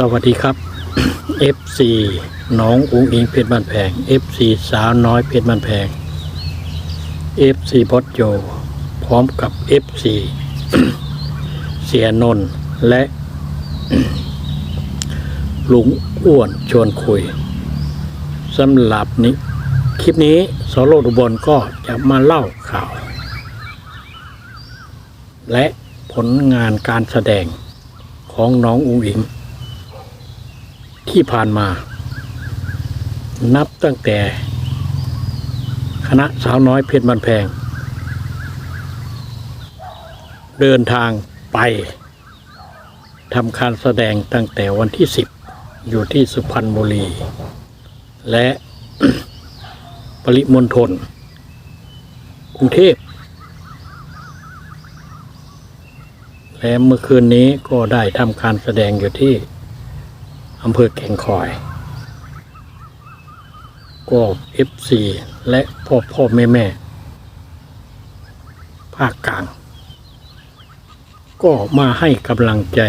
สวัสดีครับ FC น้องอุ้งอิงเพชรบ้านแพง FC สาวน้อยเพชรบ้านแพง FC พอดโจพร้อมกับ FC เสียนนและลุงอ้วนชวนคุยสำหรับนี้ คลิปนี้สโรดอุบลก็จะมาเล่าข่าว และผลงานการแสดงของน้องอุ้งอิง ที่ผ่านมา นับตั้งแต่ คณะสาวน้อยเพชรบันแพง เดินทางไปทำการแสดงตั้งแต่วันที่ 10 อยู่ที่สุพรรณบุรี และปริมณฑลกรุงเทพ และเมื่อคืนนี้ก็ได้ทำการแสดงอยู่ที่ อำเภอแก่งคอย ก็เอฟซีและพ่อพ่อแม่แม่ภาคกลาง ก็มาให้กำลังใจ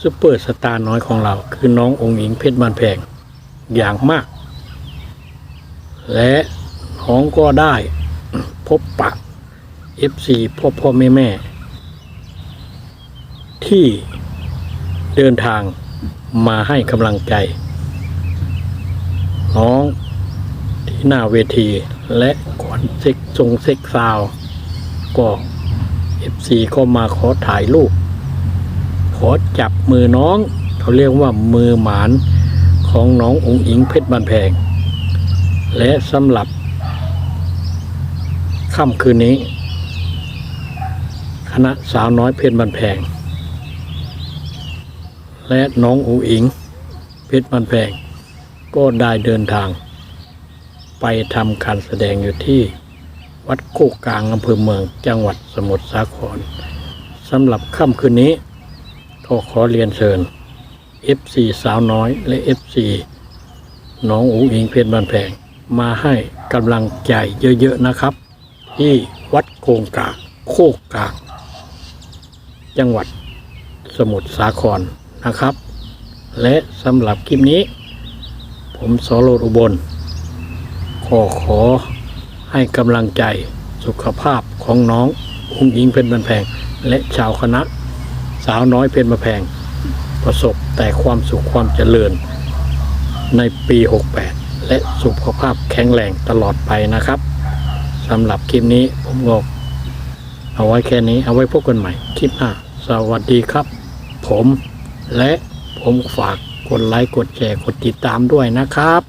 ซุปเปอร์สตาร์น้อยของเรา คือน้ององค์หญิงเพชรบานแพงอย่างมาก และน้องก็ได้พบปะเอฟซีพ่อพ่อแม่แม่ที่เดินทาง มาให้กำลังใจ น้องที่หน้าเวทีและก่อนเซ็กทรงเซ็กซาว ก็เอฟซีก็มาขอถ่ายรูป ขอจับมือน้องเขาเรียกว่ามือหมานของน้ององค์อิงเพชรบันแพง และสำหรับค่ำคืนนี้ คณะสาวน้อยเพชรบันแพง และน้องอูอิง เพชรบันแพง ก็ได้เดินทาง ไปทำการแสดงอยู่ที่ วัดโคกกลางอำเภอเมืองจังหวัดสมุทรสาครสำหรับค่ำคืนนี้ก็ขอเรียนเชิญ FC สาวน้อยและ FC น้องอูอิงเพชรบันแพง มาให้กำลังใจเยอะๆนะครับ ที่วัดโคงกลางโคกกลาง จังหวัดสมุทรสาคร นะครับ และสำหรับคลิปนี้ ผมสโรดอุบล ขอขอให้กำลังใจสุขภาพของน้องอุ้งอิงเพชรบันแพง และชาวคณะ สาวน้อยเพชรบันแพง ประสบแต่ความสุขความเจริญ ในปี 68 และสุขภาพแข็งแรงตลอดไปนะครับสำหรับคลิปนี้ผมบอกเอาไว้แค่นี้เอาไว้พบกันใหม่คลิปหน้า สวัสดีครับ ผม และผมฝากกดไลค์กดแชร์กดติดตามด้วยนะครับ